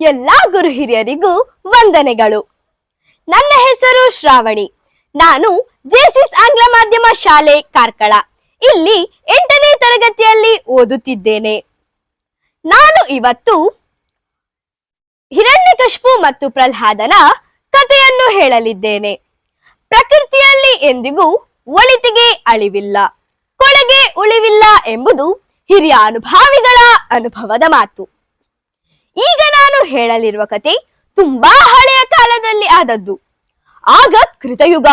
ಎಲ್ಲಾ ಗುರು ಹಿರಿಯರಿಗೂ ವಂದನೆಗಳು. ನನ್ನ ಹೆಸರು ಶ್ರಾವಣಿ. ನಾನು ಜೆಸಿಸ್ ಆಂಗ್ಲ ಮಾಧ್ಯಮ ಶಾಲೆ ಕಾರ್ಕಳ. ಇಲ್ಲಿ ಎಂಟನೇ ತರಗತಿಯಲ್ಲಿ ಓದುತ್ತಿದ್ದೇನೆ. ನಾನು ಇವತ್ತು ಹಿರಣ್ಯಕಶ್ಪು ಮತ್ತು ಪ್ರಹ್ಲಾದನ ಕಥೆಯನ್ನು ಹೇಳಲಿದ್ದೇನೆ. ಪ್ರಕೃತಿಯಲ್ಲಿ ಎಂದಿಗೂ ಒಳಿತಿಗೆ ಅಳಿವಿಲ್ಲ, ಕೊಳಗೆ ಉಳಿವಿಲ್ಲ ಎಂಬುದು ಹಿರಿಯ ಅನುಭಾವಿಗಳ ಅನುಭವದ ಮಾತು. ಈಗ ನಾನು ಹೇಳಲಿರುವ ಕತೆ ತುಂಬಾ ಹಳೆಯ ಕಾಲದಲ್ಲಿ ಆದದ್ದು. ಆಗ ಕೃತಯುಗ,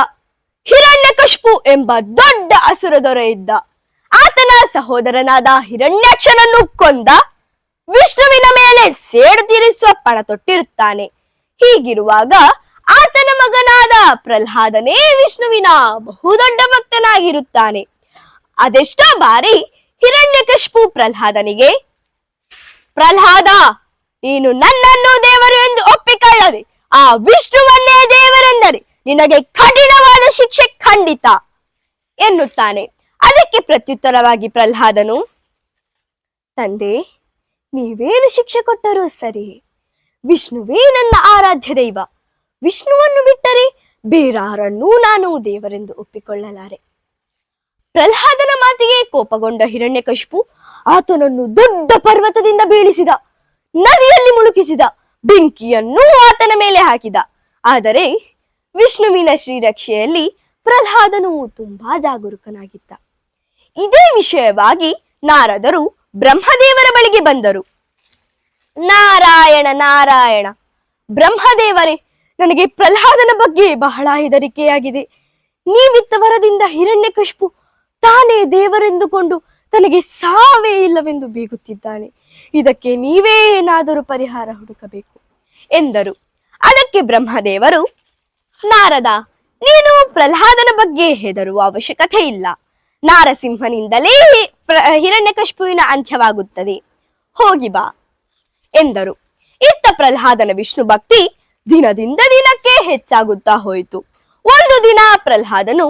ಹಿರಣ್ಯಕಶ್ಪು ಎಂಬ ದೊಡ್ಡ ಅಸುರ ದೊರೆ ಇದ್ದ ಆತನ ಸಹೋದರನಾದ ಹಿರಣ್ಯಾಕ್ಷನನ್ನು ಕೊಂದ ವಿಷ್ಣುವಿನ ಮೇಲೆ ಸೇಡು ತೀರಿಸುವ ಪಣ ತೊಟ್ಟಿರುತ್ತಾನೆ ಹೀಗಿರುವಾಗ ಆತನ ಮಗನಾದ ಪ್ರಹ್ಲಾದನೇ ವಿಷ್ಣುವಿನ ಬಹುದೊಡ್ಡ ಭಕ್ತನಾಗಿರುತ್ತಾನೆ. ಅದೆಷ್ಟೋ ಬಾರಿ ಹಿರಣ್ಯಕಶ್ಪು ಪ್ರಹ್ಲಾದನಿಗೆ, ಪ್ರಹ್ಲಾದ ನೀನು ನನ್ನನ್ನು ದೇವರು ಎಂದು ಒಪ್ಪಿಕೊಳ್ಳದೆ ಆ ವಿಷ್ಣುವನ್ನೇ ದೇವರೆಂದರೆ ನಿನಗೆ ಕಠಿಣವಾದ ಶಿಕ್ಷೆ ಖಂಡಿತ ಎನ್ನುತ್ತಾನೆ. ಅದಕ್ಕೆ ಪ್ರತ್ಯುತ್ತರವಾಗಿ ಪ್ರಹ್ಲಾದನು, ತಂದೆ, ನೀವೇನು ಶಿಕ್ಷೆ ಕೊಟ್ಟರೂ ಸರಿ. ವಿಷ್ಣುವೇ ನನ್ನ ಆರಾಧ್ಯ ದೈವ. ವಿಷ್ಣುವನ್ನು ಬಿಟ್ಟರೆ ಬೇರಾರನ್ನೂ ನಾನು ದೇವರೆಂದು ಒಪ್ಪಿಕೊಳ್ಳಲಾರೆ. ಪ್ರಹ್ಲಾದನ ಮಾತಿಗೆ ಕೋಪಗೊಂಡ ಹಿರಣ್ಯಕಶಿಪು ಆತನನ್ನು ದೊಡ್ಡ ಪರ್ವತದಿಂದ ಬೀಳಿಸಿದ. ನದಿಯಲ್ಲಿ ಮುಳುಗಿಸಿದ ಬೆಂಕಿಯನ್ನು ಆತನ ಮೇಲೆ ಹಾಕಿದ. ಆದರೆ ವಿಷ್ಣುವಿನ ಶ್ರೀರಕ್ಷೆಯಲ್ಲಿ ಪ್ರಹ್ಲಾದನು ತುಂಬಾ ಜಾಗರೂಕನಾಗಿದ್ದ. ಇದೇ ವಿಷಯವಾಗಿ ನಾರದರು ಬ್ರಹ್ಮದೇವರ ಬಳಿಗೆ ಬಂದರು. ನಾರಾಯಣ ನಾರಾಯಣ, ಬ್ರಹ್ಮದೇವರೇ, ನನಗೆ ಪ್ರಹ್ಲಾದನ ಬಗ್ಗೆ ಬಹಳ ಹೆದರಿಕೆಯಾಗಿದೆ. ನೀವಿತ್ತ ವರದಿಂದ ಹಿರಣ್ಯಕಶ್ಪು ತಾನೇ ದೇವರೆಂದುಕೊಂಡು ತನಗೆ ಸಾವೇ ಇಲ್ಲವೆಂದು ಬೀಗುತ್ತಿದ್ದಾನೆ. ಇದಕ್ಕೆ ನೀವೇ ಏನಾದರೂ ಪರಿಹಾರ ಹುಡುಕಬೇಕು ಎಂದರು. ಅದಕ್ಕೆ ಬ್ರಹ್ಮದೇವರು, ನಾರದ, ನೀನು ಪ್ರಹ್ಲಾದನ ಬಗ್ಗೆ ಹೆದರುವ ಅವಶ್ಯಕತೆ ಇಲ್ಲ. ನಾರಸಿಂಹನಿಂದಲೇ ಹಿರಣ್ಯಕಶ್ಪುವಿನ ಅಂತ್ಯವಾಗುತ್ತದೆ. ಹೋಗಿ ಬಾ ಎಂದರು. ಇತ್ತ ಪ್ರಹ್ಲಾದನ ವಿಷ್ಣು ಭಕ್ತಿ ದಿನದಿಂದ ದಿನಕ್ಕೆ ಹೆಚ್ಚಾಗುತ್ತಾ ಹೋಯಿತು. ಒಂದು ದಿನ ಪ್ರಹ್ಲಾದನು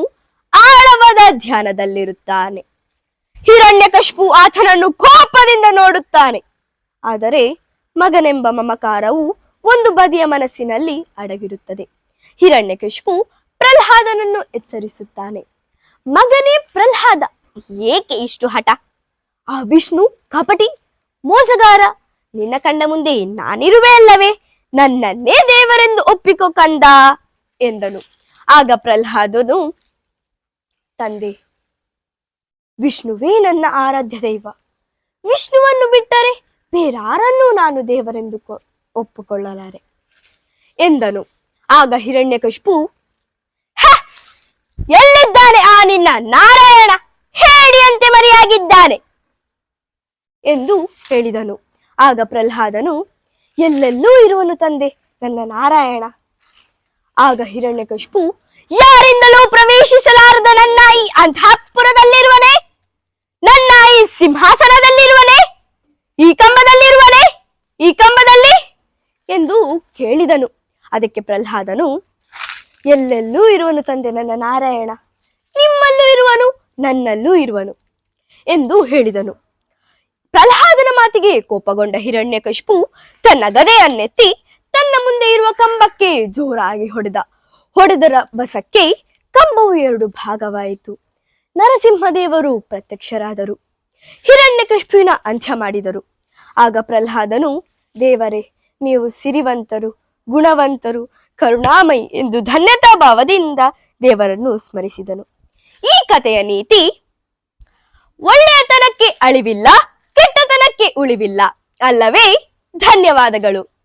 ಆಳವಾದ ಧ್ಯಾನದಲ್ಲಿರುತ್ತಾನೆ. ಹಿರಣ್ಯಕಶ್ಪು ಆತನನ್ನು ಕೋಪದಿಂದ ನೋಡುತ್ತಾನೆ. ಆದರೆ ಮಗನೆಂಬ ಮಮಕಾರವು ಒಂದು ಬದಿಯ ಮನಸ್ಸಿನಲ್ಲಿ ಅಡಗಿರುತ್ತದೆ. ಹಿರಣ್ಯಕಶ್ಪು ಪ್ರಹ್ಲಾದನನ್ನು ಎಚ್ಚರಿಸುತ್ತಾನೆ. ಮಗನೇ ಪ್ರಹ್ಲಾದ, ಏಕೆ ಇಷ್ಟು ಹಠ? ಆ ವಿಷ್ಣು, ಕಪಟಿ, ಮೋಸಗಾರ, ನಿನ್ನ ಕಂಡ ಮುಂದೆ ನಾನಿರುವೆ ಅಲ್ಲವೇ? ನನ್ನನ್ನೇ ದೇವರೆಂದು ಒಪ್ಪಿಕೋ ಕಂದ ಎಂದನು. ಆಗ ಪ್ರಹ್ಲಾದನು, ತಂದೆ ವಿಷ್ಣುವೇ ನನ್ನ ಆರಾಧ್ಯ ದೈವ. ವಿಷ್ಣುವನ್ನು ಬಿಟ್ಟರೆ ಬೇರಾರನ್ನೂ ನಾನು ದೇವರೆಂದು ಒಪ್ಪಿಕೊಳ್ಳಲಾರೆ. ಎಂದನು. ಆಗ ಹಿರಣ್ಯಕಶಿಪು "ಹ! ಎಲ್ಲಿದ್ದಾನೆ ಆ ನಿನ್ನ ನಾರಾಯಣ? ಹೇಳಿಯಂತೆ ಮರೆಯಾಗಿದ್ದಾನೆ! ಎಂದು ಹೇಳಿದನು. ಆಗ ಪ್ರಹ್ಲಾದನು, ಎಲ್ಲೆಲ್ಲೂ ಇರುವನು ತಂದೆ, ನನ್ನ ನಾರಾಯಣ. ಆಗ ಹಿರಣ್ಯಕಶಿಪು ಯಾರಿಂದಲೂ ಪ್ರವೇಶಿಸಲಾರದ ನನ್ನ ಈ ಅಂತಃಪುರದಲ್ಲಿರುವನೇ ನನ್ನ ಈ ಸಿಂಹಾಸನದಲ್ಲಿರುವನೇ ಈ ಕಂಬದಲ್ಲಿರುವನೇ ಈ ಕಂಬದಲ್ಲಿ ಎಂದು ಕೇಳಿದನು. ಅದಕ್ಕೆ ಪ್ರಹ್ಲಾದನು, ಎಲ್ಲೆಲ್ಲೂ ಇರುವನು ತಂದೆ ನನ್ನ ನಾರಾಯಣ. ನಿಮ್ಮಲ್ಲೂ ಇರುವನು, ನನ್ನಲ್ಲೂ ಇರುವನು, ಎಂದು ಹೇಳಿದನು. ಪ್ರಹ್ಲಾದನ ಮಾತಿಗೆ ಕೋಪಗೊಂಡ ಹಿರಣ್ಯಕಶ್ಪು ತನ್ನ ಗದೆಯನ್ನೆತ್ತಿ ತನ್ನ ಮುಂದೆ ಇರುವ ಕಂಬಕ್ಕೆ ಜೋರಾಗಿ ಹೊಡೆದ. ಹೊಡೆದರ ಬಸಕ್ಕೆ ಕಂಬವು ಎರಡು ಭಾಗವಾಯಿತು. ನರಸಿಂಹದೇವರು ಪ್ರತ್ಯಕ್ಷರಾದರು. ಹಿರಣ್ಯಕಶ್ಪುವಿನ ಅಂತ್ಯ ಮಾಡಿದರು. ಆಗ ಪ್ರಹ್ಲಾದನು, ದೇವರೇ ನೀವು ಸಿರಿವಂತರು, ಗುಣವಂತರು, ಕರುಣಾಮಯಿ ಎಂದು ಧನ್ಯತಾ ಭಾವದಿಂದ ದೇವರನ್ನು ಸ್ಮರಿಸಿದನು. ಈ ಕಥೆಯ ನೀತಿ, ಒಳ್ಳೆಯತನಕ್ಕೆ ಅಳಿವಿಲ್ಲ, ಕೆಟ್ಟತನಕ್ಕೆ ಉಳಿವಿಲ್ಲ. ಅಲ್ಲವೇ, ಧನ್ಯವಾದಗಳು.